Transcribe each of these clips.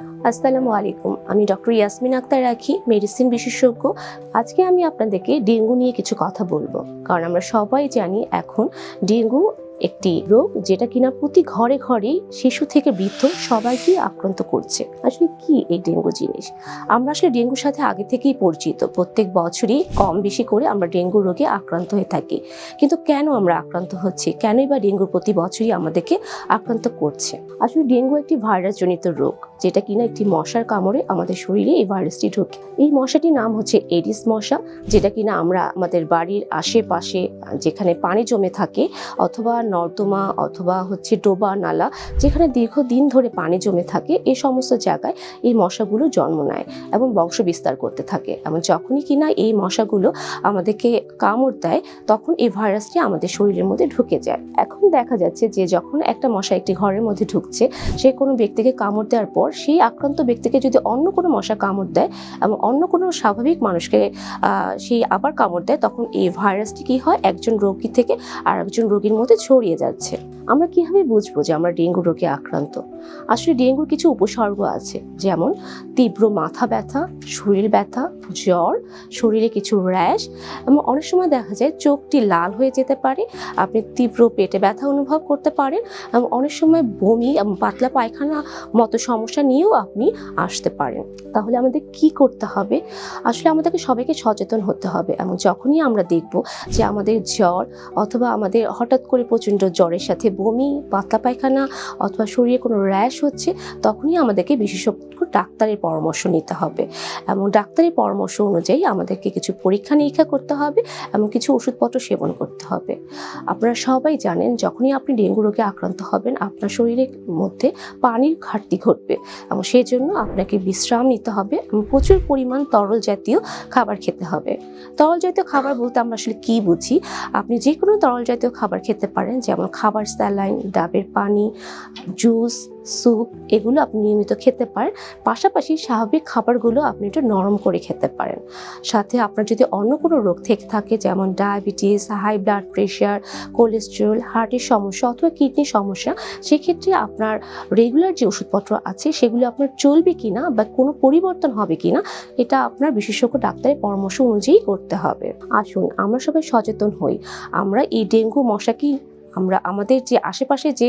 আসসালামু আলাইকুম। আমি ডক্টর ইয়াসমিন আক্তার রাখি, মেডিসিন বিশেষজ্ঞ। আজকে আমি আপনাদেরকে ডেঙ্গু নিয়ে কিছু কথা বলব। কারণ আমরা সবাই জানি এখন ডেঙ্গু একটি রোগ যেটা কিনা প্রতি ঘরে ঘরেই শিশু থেকে বৃদ্ধ সবাইকে আক্রান্ত করছে। আসলে কি এই ডেঙ্গু জিনিস? আমরা আসলে ডেঙ্গুর সাথে আগে থেকেই পরিচিত। প্রত্যেক বছরই কম বেশি করে আমরা ডেঙ্গু রোগে আক্রান্ত হয়ে থাকি। কিন্তু কেন আমরা আক্রান্ত হচ্ছি? কেনই বা ডেঙ্গুর প্রতি বছরই আমাদেরকে আক্রান্ত করছে? আসলে ডেঙ্গু একটি ভাইরাস জনিত রোগ। যেটা কিনা একটি মশার কামড়ে আমাদের শরীরে এই ভাইরাসটি ঢোকে। এই মশাটির নাম হচ্ছে এডিস মশা, যেটা কিনা আমরা আমাদের বাড়ির আশেপাশে, যেখানে পানি জমে থাকে, অথবা নর্দমা অথবা হচ্ছে ডোবা নালা, যেখানে দীর্ঘদিন ধরে পানি জমে থাকে এই সমস্ত জায়গায় এই মশাগুলো জন্ম নেয় এবং বংশ বিস্তার করতে থাকে। এবং যখনই কিনা এই মশাগুলো আমাদেরকে কামড় দেয়, তখন এই ভাইরাসটি আমাদের শরীরের মধ্যে ঢুকে যায়। এখন দেখা যাচ্ছে যে যখন একটা মশা একটি ঘরের মধ্যে ঢুকছে, সে কোনো ব্যক্তিকে কামড় দেওয়ার পর সেই আক্রান্ত ব্যক্তিকে যদি অন্য কোনো মশা কামড় দেয় এবং অন্য কোনো স্বাভাবিক মানুষকে সেই আবার কামড় দেয়, তখন এই ভাইরাসটি কী হয়? একজন রোগী থেকে আর একজন রোগীর মধ্যে ছড়িয়ে যাচ্ছে। আমরা কীভাবে বুঝব যে আমরা ডেঙ্গু রোগে আক্রান্ত? আসলে ডেঙ্গুর কিছু উপসর্গ আছে, যেমন তীব্র মাথা ব্যথা, শরীর ব্যথা, জ্বর, শরীরে কিছু র্যাশ এবং অনেক সময় দেখা যায় চোখটি লাল হয়ে যেতে পারে, আপনি তীব্র পেটে ব্যথা অনুভব করতে পারেন এবং অনেক সময় বমি এবং পাতলা পায়খানা মতো সমস্যা নিয়েও আপনি আসতে পারেন। তাহলে আমাদের কি করতে হবে? আসলে আমাদেরকে সবাইকে সচেতন হতে হবে এবং যখনই আমরা দেখব যে আমাদের জ্বর অথবা আমাদের হঠাৎ করে প্রচণ্ড জ্বরের সাথে বমি, পাতলা পায়খানা অথবা শরীরে কোনো র্যাশ হচ্ছে, তখনই আমাদেরকে বিশেষজ্ঞ ডাক্তারের পরামর্শ নিতে হবে। এবং ডাক্তারের পরামর্শ অনুযায়ী আমাদেরকে কিছু পরীক্ষা নিরীক্ষা করতে হবে এবং কিছু ওষুধপত্র সেবন করতে হবে। আপনারা সবাই জানেন, যখনই আপনি ডেঙ্গু রোগে আক্রান্ত হবেন, আপনার শরীরের মধ্যে পানির ঘাটতি ঘটবে এবং সেই জন্য আপনাকে বিশ্রাম নিতে হবে এবং প্রচুর পরিমাণ তরল জাতীয় খাবার খেতে হবে। তরল জাতীয় খাবার বলতে আমরা আসলে কি বুঝি? আপনি যে কোনো তরল জাতীয় খাবার খেতে পারেন, যেমন খাবার স্যালাইন, ডাবের পানি, জুস, স্যুপ এগুলো আপনি নিয়মিত খেতে পারেন। পাশাপাশি স্বাভাবিক খাবারগুলো আপনি একটু নরম করে খেতে পারেন। সাথে আপনার যদি অন্য কোনো রোগ থেকে থাকে, যেমন diabetes, high blood pressure cholesterol, হার্টের সমস্যা অথবা কিডনির সমস্যা, সেক্ষেত্রে আপনার রেগুলার যে ওষুধপত্র আছে, সেগুলো আপনার চলবে কি না বা কোনো পরিবর্তন হবে কি না এটা আপনার বিশেষজ্ঞ ডাক্তারের পরামর্শ অনুযায়ী করতে হবে। আসুন, আমরা সবাই সচেতন হই। আমরা এই ডেঙ্গু মশাকে আমরা আমাদের যে আশেপাশে যে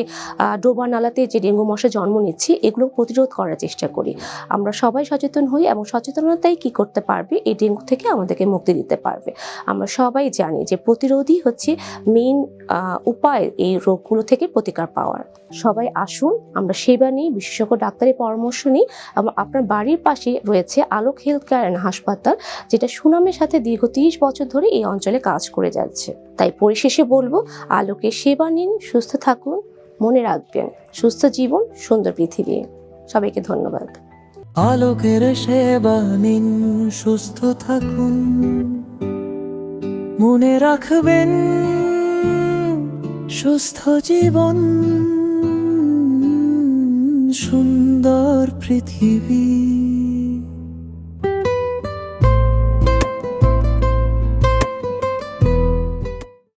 ডোবা নালাতে যে ডেঙ্গু মশা জন্ম নিচ্ছে, এগুলো প্রতিরোধ করার চেষ্টা করি। আমরা সবাই সচেতন হই এবং সচেতনতাই কি করতে পারবে, এই ডেঙ্গু থেকে আমাদেরকে মুক্তি দিতে পারবে। আমরা সবাই জানি যে প্রতিরোধই হচ্ছে মেইন উপায় এই রোগগুলো থেকে প্রতিকার পাওয়ার। সবাই আসুন, আমরা সেবা নিই, বিশেষজ্ঞ ডাক্তারের পরামর্শ নিই এবং আপনার বাড়ির পাশে রয়েছে আলোক হেলথ কেয়ার হাসপাতাল, যেটা সুনামের সাথে দীর্ঘ তিরিশ বছর ধরে এই অঞ্চলে কাজ করে যাচ্ছে। তাই পরিশেষে বলব, আলোকের সেবা নিন, সুস্থ থাকুন, মনে রাখবেন, সুস্থ জীবন, সুন্দর পৃথিবী। সবাইকে ধন্যবাদ। আলোকের সেবা নিন, সুস্থ থাকুন, মনে রাখবেন, সুস্থ জীবন, সুন্দর পৃথিবী।